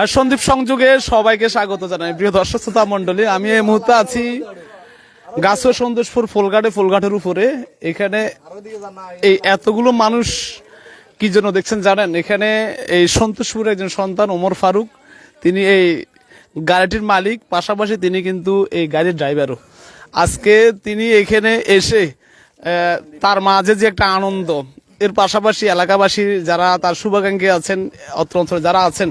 আর সন্দীপ সংযোগে সবাইকে স্বাগত জানাই। প্রিয় দর্শক, শ্রোতা মন্ডলী আমি এই মুহূর্তে আছি গাছুয়া সন্তোষপুর ফুলঘাটে, ফুলঘাটের উপরে। এখানে এই এতগুলো মানুষ কি জন্য দেখছেন জানেন? এখানে এই সন্তোষপুরের একজন সন্তান ওমর ফারুক, তিনি এই গাড়িটির মালিক, পাশাপাশি তিনি কিন্তু এই গাড়ির ড্রাইভারও। আজকে তিনি এখানে এসে তার মাঝে যে একটা আনন্দ এর পাশাপাশি এলাকাবাসী যারা তার শুভাকাঙ্ক্ষী আছেন, অত্র অঞ্চলে যারা আছেন,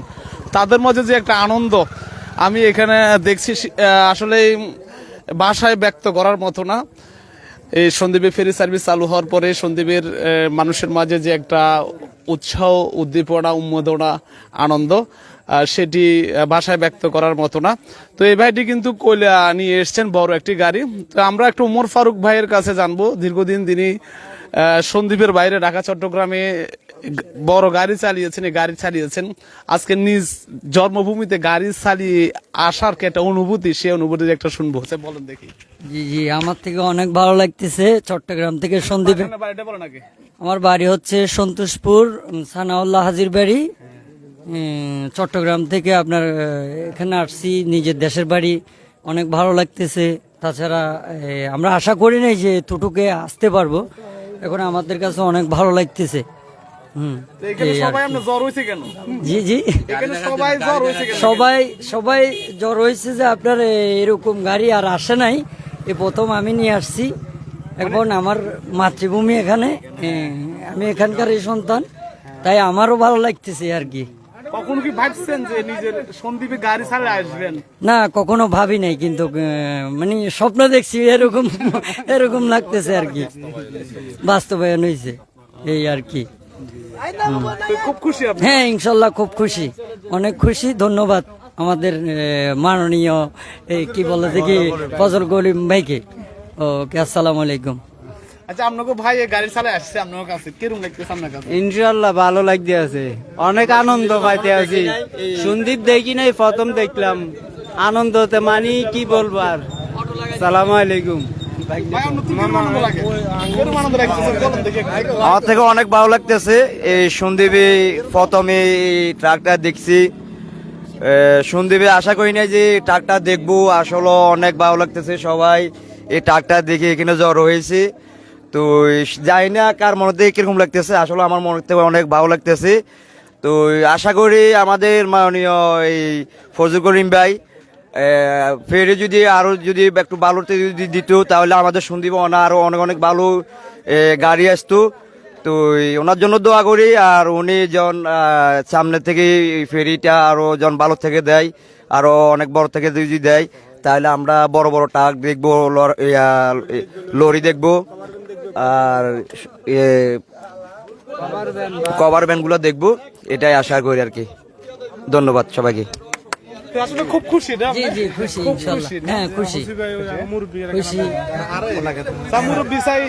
তাদের মাঝে যে একটা আনন্দ আমি এখানে দেখছি আসলে ভাষায় ব্যক্ত করার মতো না। এই সন্দীপে ফেরি সার্ভিস চালু হওয়ার পরে সন্দীপের মানুষের মাঝে যে একটা উৎসাহ, উদ্দীপনা, উন্মোদনা, আনন্দ সেটি ভাষায় ব্যক্ত করার মতো না। তো এই ভাইটি কিন্তু কয়লা নিয়ে এসছেন বড় একটি গাড়ি। তো আমরা একটু উমর ফারুক ভাইয়ের কাছে জানব। দীর্ঘদিন তিনি আহ, সন্দ্বীপের বাইরে ঢাকা চট্টগ্রামে বড় গাড়ি চালিয়েছেন গাড়ি চালিয়েছেন। আজকে নিজ জন্মভূমিতে গাড়ি চালিয়ে আসার কি একটা অনুভূতি? সেই অনুভূতি একটা শুনব। আচ্ছা, বলেন দেখি। জি জি আমার থেকে অনেক ভালো লাগতেছে। চট্টগ্রাম থেকে সন্দীপে আমার বাড়ি হচ্ছে সন্তোষপুর সানাউল্লাহ হাজির বাড়ি। চট্টগ্রাম থেকে আপনার এখানে আসছি নিজের দেশের বাড়ি। অনেক ভালো লাগতেছে। তাছাড়া আমরা আশা করি নাই যে টুটুকে আসতে পারব। এখন আমাদের কাছে অনেক ভালো লাগতেছে। জি জি। সবাই সবাই জ্বর হয়েছে যে আপনার এরকম গাড়ি আর আসে নাই। এ প্রথম আমি নিয়ে আসছি। এখন আমার মাতৃভূমি এখানে। আমি এখানকার এই সন্তান। তাই আমারও ভালো লাগতেছে আর কি। কখনো কি ভাবছেন যে নিজের সন্দীপে গাড়ি ছাড়ে আসবেন? না কখনো ভাবি নাই কিন্তু মানে স্বপ্ন দেখছি এরকম এরকম লাগতেছে আর কি। বাস্তবায়ন হয়েছে এই আর কি। খুব খুশি হ্যাঁ ইনশাল্লাহ খুব খুশি। অনেক খুশি ধন্যবাদ আমাদের মাননীয় কি বলে দেখি ফজল করিম ভাইকে। ওকে আসসালামু আলাইকুম। আচ্ছা আপনাকে ভাই গাড়ি চালায় আসছে আপনার কাছে। কীরকম লাগতেছে আপনার কাছে? ইনশাল্লাহ ভালো লাগতে আছে। অনেক আনন্দ পাইতে আছি। সন্দীপ দেখি নাই প্রথম দেখলাম। আনন্দতে মানি কি বলব আর? সালাম আলাইকুম। আমার থেকে অনেক ভালো লাগতেছে। এই সন্দীপে প্রথমে এই ট্রাকটা দেখছি। সন্দীপে আশা করি না যে ট্রাকটা দেখব। আসলে অনেক ভালো লাগতেছে সবাই। এই ট্রাকটা দেখে এখানে জ্বর হয়েছে। তো যাই না কার মনে থেকে কীরকম লাগতেছে, আসলে আমার মনে থেকে অনেক ভালো লাগতেছে। তো আশা করি আমাদের মাননীয় এই ফজল করিম ভাই ফেরে যদি আরও যদি একটু ভালোতে যদি দিত, তাহলে আমাদের সন্দীপ অনা আরও অনেক অনেক ভালো গাড়ি আসতো। তো ওনার জন্য দোয়া করি, আর উনি যখন সামনে থেকে ফেরিটা আরও যখন ভালো থেকে দেয় আরও অনেক বড় থেকে যদি দেয়, তাহলে আমরা বড় বড় ট্রাক দেখব লরি দেখব। আর এ, কভার ভ্যানগুলো দেখব এটাই আশা করি আর কি। ধন্যবাদ সবাইকে। আসলে খুব খুশি না? জি জি খুশি ইনশাল্লাহ। হ্যাঁ খুশি। খুশি। সামুর বিসাই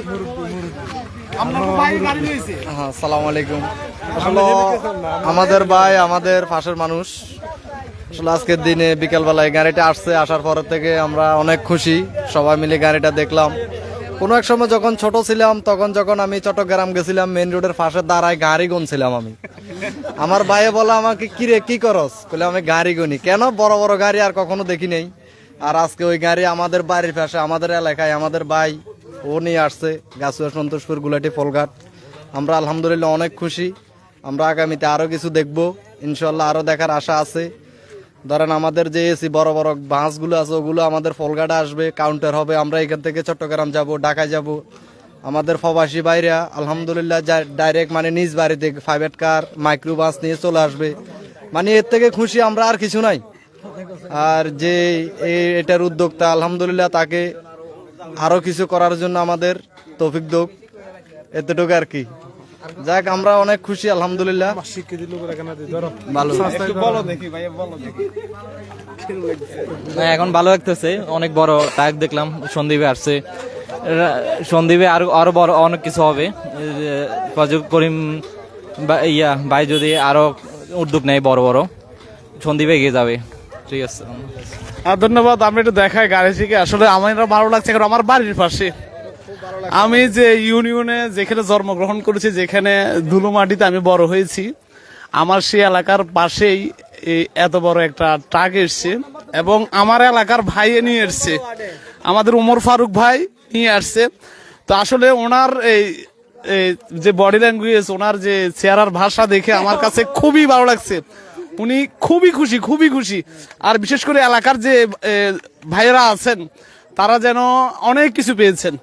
আপনার ভাই গাড়ি নিয়েছে হ্যাঁ সালাম আলাইকুম। আসলে আমাদের ভাই আমাদের পাশের মানুষ। আসলে আজকের দিনে বিকেলবেলায় গাড়িটা আসছে আসার পর থেকে আমরা অনেক খুশি। সবাই মিলে গাড়িটা দেখলাম। কোনো এক সময় যখন ছোট ছিলাম, তখন যখন আমি চট্টগ্রাম গেছিলাম মেন রোডের পাশে দাঁড়ায় গাড়ি গুনছিলাম আমি। আমার ভাইয়ে বলে আমাকে, কি রে, কি করস? বলে আমি গাড়ি গুনি। কেন? বড় বড় গাড়ি আর কখনো দেখি নেই। আর আজকে ওই গাড়ি আমাদের বাড়ির পাশে, আমাদের এলাকায়, আমাদের ভাই, ও নিয়ে আসছে, গাছুয়া সন্তোষপুর, গুলাটি ফলঘাট। আমরা আলহামদুলিল্লাহ অনেক খুশি। আমরা আগামীতে আরও কিছু দেখব। ইনশাল্লাহ আরও দেখার আশা আছে। ধরেন আমাদের যে এসি বড় বড় বাসগুলো আছে, ওগুলো আমাদের ফলঘাটে আসবে কাউন্টার হবে। আমরা এখান থেকে চট্টগ্রাম যাব, ঢাকায় যাব। আমাদের প্রবাসী বাইরা আলহামদুলিল্লাহ ডাইরেক্ট মানে নিজ বাড়িতে প্রাইভেট কার মাইক্রো বাস নিয়ে চলে আসবে। মানে এর থেকে খুশি আমরা আর কিছু নাই। আর যে এটার উদ্যোক্তা, আলহামদুলিল্লাহ, তাকে আরও কিছু করার জন্য আমাদের তৌফিক দোক। এতটুকু আর কি। যাক আমরা অনেক খুশি আলহামদুলিল্লাহ। এখন ভালো। লাগতেছে অনেক বড় ট্রাক দেখলাম সন্দীপে আসছে। সন্দীপে আরও আরও বড় অনেক কিছু হবে। ফজল করিম বা ইয়া ভাই যদি আরও উদ্যোগ নেয় বড় বড় সন্দীপে এগিয়ে যাবে। ঠিক আছে। আর ধন্যবাদ আমি একটু দেখাই গাড়ি থেকে আসলে আমার ভালো লাগছে কারণ আমার বাড়ির পাশে। আমি যে ইউনিয়নে যেখানে জন্মগ্রহণ করেছি, যেখানে ধুলো মাটিতে আমি বড় হয়েছি, আমার সেই এলাকার পাশেই এত বড় একটা ট্রাক এসছে এবং আমার এলাকার ভাই নিয়ে এসছে। আমাদের উমর ফারুক ভাই নিয়ে আসছে। তো আসলে ওনার এই যে বডি ল্যাঙ্গুয়েজ ওনার যে চেহারার ভাষা দেখে আমার কাছে খুবই ভালো লাগছে। উনি খুবই খুশি খুবই খুশি। আর বিশেষ করে এলাকার যে ভাইয়েরা আছেন, তারা যেন অনেক কিছু পেয়েছেন।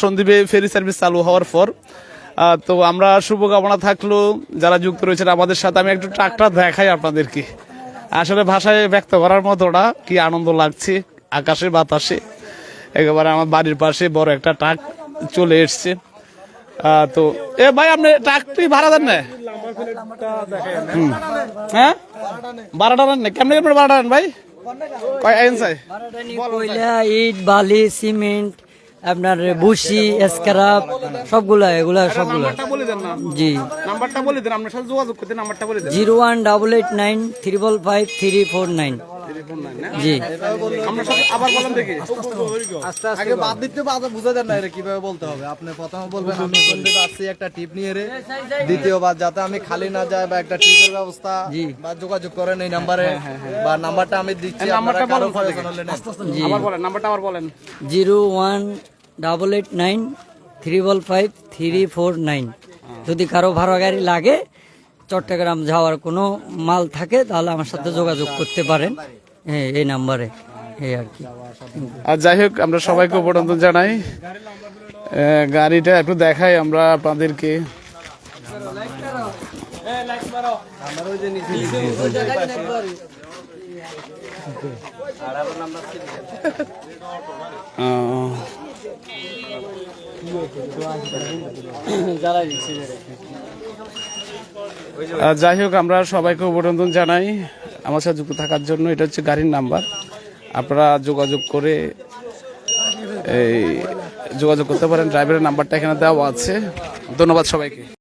সন্দীপে ফেরি সার্ভিস চালু হওয়ার পর তো আমরা শুভকামনা থাকল যারা যুক্ত রয়েছেন আমাদের সাথে। আমি একটু ট্রাকটা দেখাই আপনাদেরকে। আসলে ভাষায় ব্যক্ত করার মতো না, কি আনন্দ লাগছে, আকাশে বাতাসে। একেবারে আমার বাড়ির পাশে বড় একটা ট্রাক চলে এসছে। তো, এ ভাই, আপনি ট্রাকটি ভাড়া দেন না। হ্যাঁ? বারোটা নেন না? কেমন কেমন বারোটা নেন ভাই? কয় আইন চাই? ইট, বালি, সিমেন্ট আপনার বুসি স্ক্রাব সবগুলো এগুলো সবগুলা। জি। নাম্বারটা বলে দেন আপনার সাথে যোগাযোগ করতে নাম্বারটা বলে দেন। Zero one double eight nine triple five three four nine. জি। আপনার সাথে আবার বলেন দেখি। আগে বাদ দিতে বাদ বুঝা দেন না রে কীভাবে বলতে হবে। আপনি প্রথমে বলবেন আমি সন্দীপ আসছি একটা টিপ নিয়ে রে। দ্বিতীয়বার যাতে আমি খালি না যায় বা একটা টিপের ব্যবস্থা বা যোগাযোগ করেন এই নাম্বারে। বা নাম্বারটা আমি দিচ্ছি এই নাম্বারটা বলুন। আবার বলেন আবার বলেন। Zero one double eight nine triple five three four nine. যদি কারও ভাড়া গাড়ি লাগে চট্টগ্রাম যাওয়ার কোনো মাল থাকে, তাহলে আমার সাথে যোগাযোগ করতে পারেন। হ্যাঁ এই নাম্বারে। এই আর কি। আর যাই হোক, আমরা সবাইকে অভিনন্দন জানাই। গাড়িটা একটু দেখাই আমরা আপনাদেরকে। যাই হোক, আমরা সবাইকে অভিনন্দন জানাই। আমার সাথে যুক্ত থাকার জন্য এটা হচ্ছে গাড়ির নাম্বার। আপনারা যোগাযোগ করে এই যোগাযোগ করতে পারেন। ড্রাইভারের নাম্বারটা এখানে দেওয়া আছে। ধন্যবাদ সবাইকে।